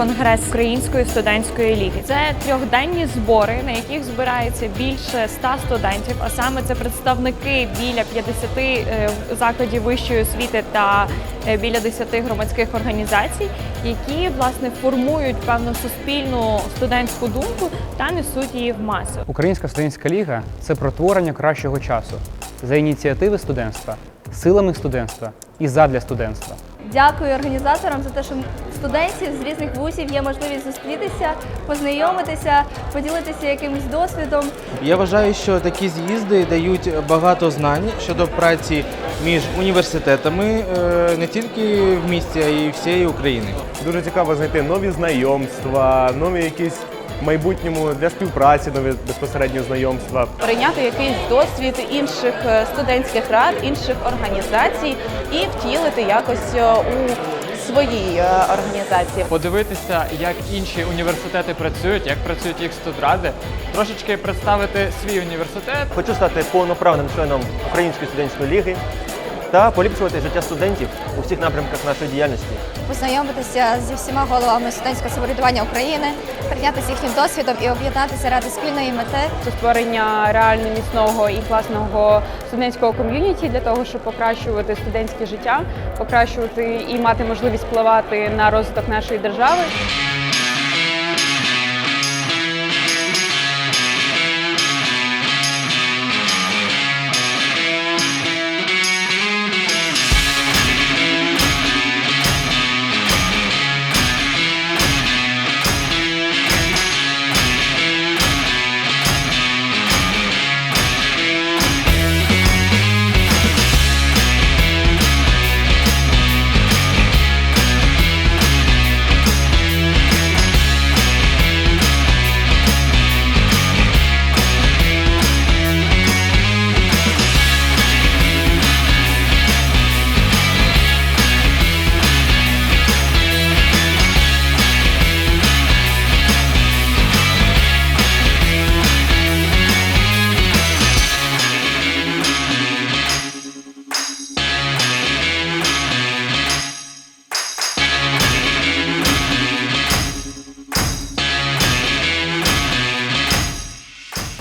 конгрес Української студентської ліги. Це трьохденні збори, на яких збирається більше 100 студентів. А саме це представники біля 50 е, закладів вищої освіти та е, біля 10 громадських організацій, які власне формують певну суспільну студентську думку та несуть її в маси. Українська студентська ліга це про творення кращого часу за ініціативи студентства, силами студентства і задля студентства. Дякую організаторам за те, що студентів з різних вузів є можливість зустрітися, познайомитися, поділитися якимось досвідом. Я вважаю, що такі з'їзди дають багато знань щодо праці між університетами е, не тільки в місті, а й всієї України. Дуже цікаво знайти нові знайомства, нові якісь в майбутньому для співпраці, нові безпосередньо знайомства. прийняти якийсь досвід інших е, студентських рад, інших організацій і втілити якось е, у своїй е, організації. подивитися, як інші університети працюють, як працюють їх студради, трошечки представити свій університет. Хочу стати повноправним членом Української студентської ліги та поліпшувати життя студентів у всіх напрямках нашої діяльності. Познайомитися зі всіма головами студентського самоврядування України, прийнятися їхнім досвідом і об'єднатися ради спільної мети. Це створення реально міцного і класного студентського ком'юніті для того, щоб покращувати студентське життя, покращувати і мати можливість впливати на розвиток нашої держави.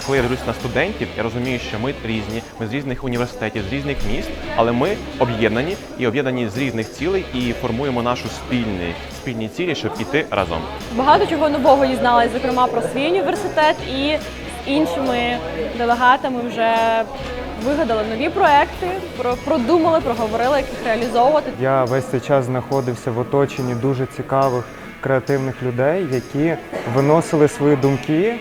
Коли я дивлюсь на студентів, я розумію, що ми різні, ми з різних університетів, з різних міст, але ми об'єднані і об'єднані з різних цілей і формуємо нашу спільні, спільні цілі, щоб іти разом. Багато чого нового дізналась, зокрема про свій університет і з іншими делегатами вже вигадали нові проекти, про- продумали, проговорили, як їх реалізовувати. Я весь цей час знаходився в оточенні дуже цікавих креативних людей, які виносили свої думки,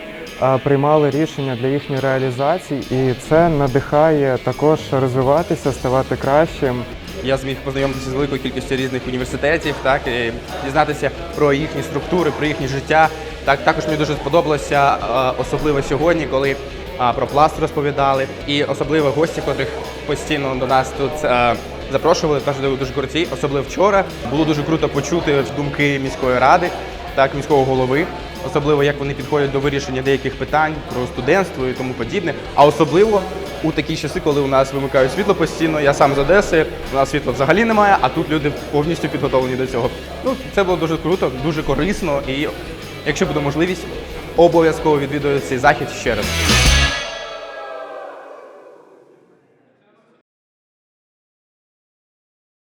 приймали рішення для їхньої реалізації, і це надихає також розвиватися, ставати кращим. Я зміг познайомитися з великою кількістю різних університетів, так і дізнатися про їхні структури, про їхнє життя. Так також мені дуже сподобалося, особливо сьогодні, коли про пласт розповідали, і особливо гості, котрих постійно до нас тут запрошували, теж дуже круті. Особливо вчора було дуже круто почути думки міської ради, так міського голови. Особливо як вони підходять до вирішення деяких питань про студентство і тому подібне. А особливо у такі часи, коли у нас вимикають світло постійно. Я сам з Одеси, у нас світла взагалі немає, а тут люди повністю підготовлені до цього. Ну це було дуже круто, дуже корисно. І якщо буде можливість, обов'язково відвідую цей захід ще раз.